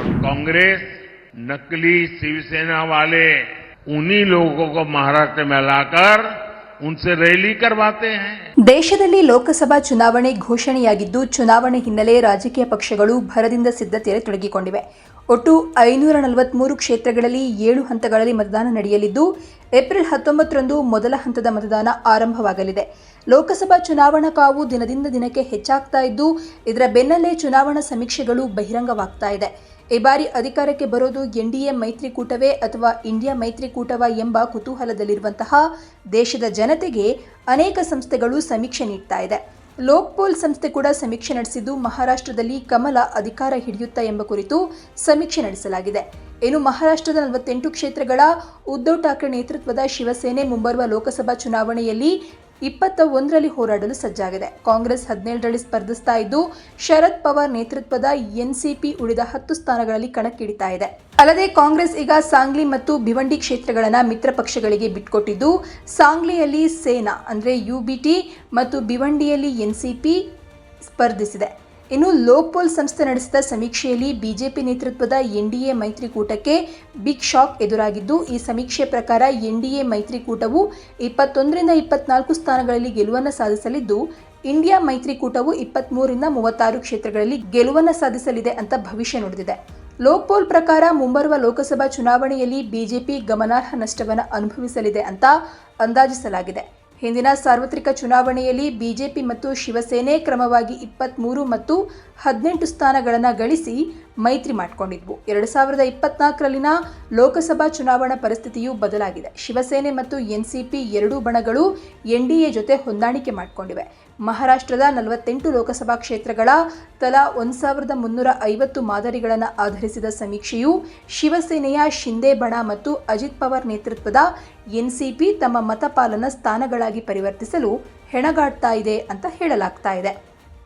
और कांग्रेस नकली शिवसेना वाले उन्हीं लोगों को महाराष्ट्र में लाकर उनसे रैली करवाते हैं ದೇಶದಲ್ಲಿ ಲೋಕಸಭಾ ಚುನಾವಣೆ ಘೋಷಣೆಯಾಗಿದ್ದು ಚುನಾವಣೆ ಹಿನ್ನೆಲೆ ರಾಜಕೀಯ ಪಕ್ಷಗಳು ಭರದಿಂದ ಸಿದ್ಧತೆಯಲ್ಲಿ ತೊಡಗಿಕೊಂಡಿವೆ ಒಟ್ಟು ಐನೂರ ನಲವತ್ಮೂರು ಕ್ಷೇತ್ರಗಳಲ್ಲಿ ಏಳು ಹಂತಗಳಲ್ಲಿ ಮತದಾನ ನಡೆಯಲಿದ್ದು, ಏಪ್ರಿಲ್ ಹತ್ತೊಂಬತ್ತರಂದು ಮೊದಲ ಹಂತದ ಮತದಾನ ಆರಂಭವಾಗಲಿದೆ. ಲೋಕಸಭಾ ಚುನಾವಣಾ ಕಾವು ದಿನದಿಂದ ದಿನಕ್ಕೆ ಹೆಚ್ಚಾಗ್ತಾ ಇದ್ದು, ಇದರ ಬೆನ್ನಲ್ಲೇ ಚುನಾವಣಾ ಸಮೀಕ್ಷೆಗಳು ಬಹಿರಂಗವಾಗ್ತಾ ಇದೆ. ಈ ಬಾರಿ ಅಧಿಕಾರಕ್ಕೆ ಬರೋದು ಎನ್ಡಿಎ ಮೈತ್ರಿಕೂಟವೇ ಅಥವಾ ಇಂಡಿಯಾ ಮೈತ್ರಿಕೂಟವ ಎಂಬ ಕುತೂಹಲದಲ್ಲಿರುವಂತಹ ದೇಶದ ಜನತೆಗೆ ಅನೇಕ ಸಂಸ್ಥೆಗಳು ಸಮೀಕ್ಷೆ ನೀಡ್ತಾ ಇದೆ. ಲೋಕ್ಪೋಲ್ ಸಂಸ್ಥೆ ಕೂಡ ಸಮೀಕ್ಷೆ ನಡೆಸಿದ್ದು ಮಹಾರಾಷ್ಟ್ರದಲ್ಲಿ ಕಮಲ ಅಧಿಕಾರ ಹಿಡಿಯುತ್ತಾ ಎಂಬ ಕುರಿತು ಸಮೀಕ್ಷೆ ನಡೆಸಲಾಗಿದೆ. ಇನ್ನು ಮಹಾರಾಷ್ಟ್ರದ ನಲವತ್ತೆಂಟು ಕ್ಷೇತ್ರಗಳ ಉದ್ಧವ್ ಠಾಕ್ರೆ ನೇತೃತ್ವದ ಶಿವಸೇನೆ ಮುಂಬರುವ ಲೋಕಸಭಾ ಚುನಾವಣೆಯಲ್ಲಿ ಇಪ್ಪತ್ತ ಒಂದರಲ್ಲಿ ಹೋರಾಡಲು ಸಜ್ಜಾಗಿದೆ. ಕಾಂಗ್ರೆಸ್ ಹದಿನೇಳರಲ್ಲಿ ಸ್ಪರ್ಧಿಸ್ತಾ ಇದ್ದು, ಶರದ್ ಪವಾರ್ ನೇತೃತ್ವದ ಎನ್ಸಿಪಿ ಉಳಿದ ಹತ್ತು ಸ್ಥಾನಗಳಲ್ಲಿ ಕಣಕ್ಕಿಳಿತಾ ಇದೆ. ಅಲ್ಲದೆ ಕಾಂಗ್ರೆಸ್ ಈಗ ಸಾಂಗ್ಲಿ ಮತ್ತು ಭಿವಂಡಿ ಕ್ಷೇತ್ರಗಳನ್ನು ಮಿತ್ರ ಪಕ್ಷಗಳಿಗೆ ಬಿಟ್ಕೊಟ್ಟಿದ್ದು, ಸಾಂಗ್ಲಿಯಲ್ಲಿ ಸೇನಾ, ಅಂದ್ರೆ ಯುಬಿಟಿ ಮತ್ತು ಭಿವಂಡಿಯಲ್ಲಿ ಎನ್ಸಿಪಿ ಸ್ಪರ್ಧಿಸಿದೆ. ಇನ್ನು ಲೋಕ್ಪೋಲ್ ಸಂಸ್ಥೆ ನಡೆಸಿದ ಸಮೀಕ್ಷೆಯಲ್ಲಿ ಬಿಜೆಪಿ ನೇತೃತ್ವದ ಎನ್ಡಿಎ ಮೈತ್ರಿಕೂಟಕ್ಕೆ ಬಿಗ್ ಶಾಕ್ ಎದುರಾಗಿದ್ದು, ಈ ಸಮೀಕ್ಷೆ ಪ್ರಕಾರ ಎನ್ಡಿಎ ಮೈತ್ರಿಕೂಟವು ಇಪ್ಪತ್ತೊಂದರಿಂದ ಇಪ್ಪತ್ನಾಲ್ಕು ಸ್ಥಾನಗಳಲ್ಲಿ ಗೆಲುವನ್ನು ಸಾಧಿಸಲಿದ್ದು, ಇಂಡಿಯಾ ಮೈತ್ರಿಕೂಟವು ಇಪ್ಪತ್ತ್ಮೂರಿಂದ ಮೂವತ್ತಾರು ಕ್ಷೇತ್ರಗಳಲ್ಲಿ ಗೆಲುವನ್ನು ಸಾಧಿಸಲಿದೆ ಅಂತ ಭವಿಷ್ಯ ನುಡಿದಿದೆ. ಲೋಕ್ಪೋಲ್ ಪ್ರಕಾರ ಮುಂಬರುವ ಲೋಕಸಭಾ ಚುನಾವಣೆಯಲ್ಲಿ ಬಿಜೆಪಿ ಗಮನಾರ್ಹ ನಷ್ಟವನ್ನು ಅನುಭವಿಸಲಿದೆ ಅಂತ ಅಂದಾಜಿಸಲಾಗಿದೆ. ಹಿಂದಿನ ಸಾರ್ವತ್ರಿಕ ಚುನಾವಣೆಯಲ್ಲಿ ಬಿಜೆಪಿ ಮತ್ತು ಶಿವಸೇನೆ ಕ್ರಮವಾಗಿ ಇಪ್ಪತ್ತ್ಮೂರು ಮತ್ತು ಹದಿನೆಂಟು ಸ್ಥಾನಗಳನ್ನು ಗಳಿಸಿ ಮೈತ್ರಿ ಮಾಡಿಕೊಂಡಿದ್ವು. ಎರಡು ಸಾವಿರದ ಇಪ್ಪತ್ನಾಲ್ಕರಲ್ಲಿನ ಲೋಕಸಭಾ ಚುನಾವಣಾ ಪರಿಸ್ಥಿತಿಯು ಬದಲಾಗಿದೆ. ಶಿವಸೇನೆ ಮತ್ತು ಎನ್ಸಿಪಿ ಎರಡೂ ಬಣಗಳು ಎನ್ಡಿಎ ಜೊತೆ ಹೊಂದಾಣಿಕೆ ಮಾಡಿಕೊಂಡಿವೆ. ಮಹಾರಾಷ್ಟ್ರದ ನಲವತ್ತೆಂಟು ಲೋಕಸಭಾ ಕ್ಷೇತ್ರಗಳ ತಲಾ ಒಂದು ಸಾವಿರದ ಮುನ್ನೂರ ಐವತ್ತು ಮಾದರಿಗಳನ್ನು ಆಧರಿಸಿದ ಸಮೀಕ್ಷೆಯು ಶಿವಸೇನೆಯ ಶಿಂದೆ ಬಣ ಮತ್ತು ಅಜಿತ್ ಪವಾರ್ ನೇತೃತ್ವದ ಎನ್ಸಿಪಿ ತಮ್ಮ ಮತಪಾಲನ ಸ್ಥಾನಗಳಾಗಿ ಪರಿವರ್ತಿಸಲು ಹೆಣಗಾಡ್ತಾ ಇದೆ ಅಂತ ಹೇಳಲಾಗ್ತಾ ಇದೆ.